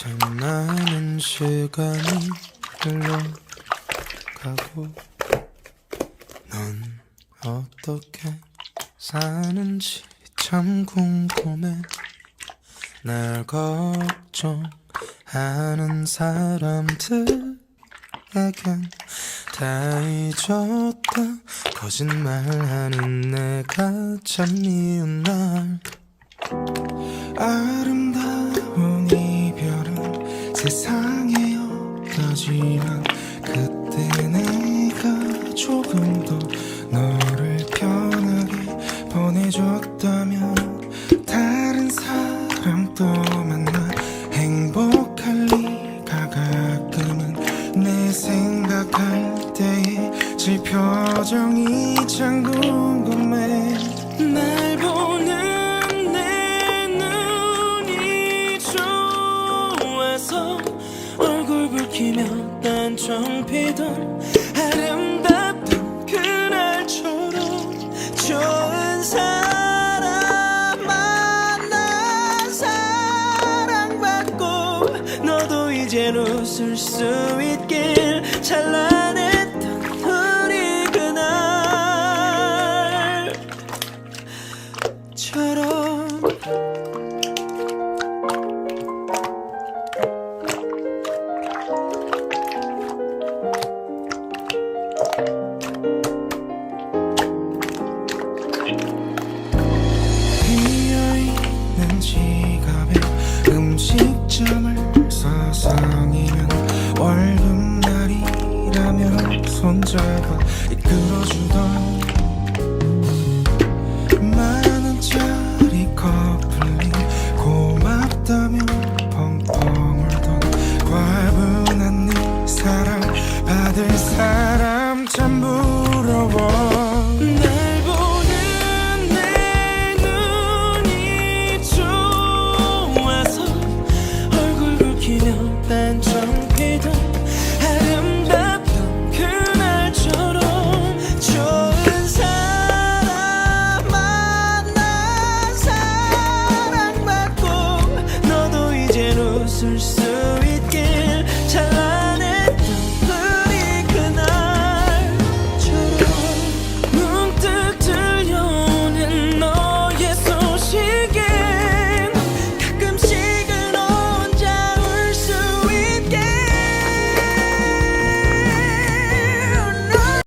참 많은 시간이 흘러가고 넌 어떻게 사는지 참 궁금해. 날 걱정하는 사람들에겐 다 잊었다. 거짓말하는 내가 참 미운 날. 아 세상에 없다지만 그때 내가 조금 더 너를 편하게 보내줬다면 다른 사람 또 만나 행복할 리가 가끔은 내 생각할 때의 지 표정이 참궁 딴청 피던 아름답던 그날처럼 좋은 사람 만나 사랑받고 너도 이젠 웃을 수 있길 찬란했던 우리 그날처럼 월급날이라며 손잡아 이끌어주던 answers.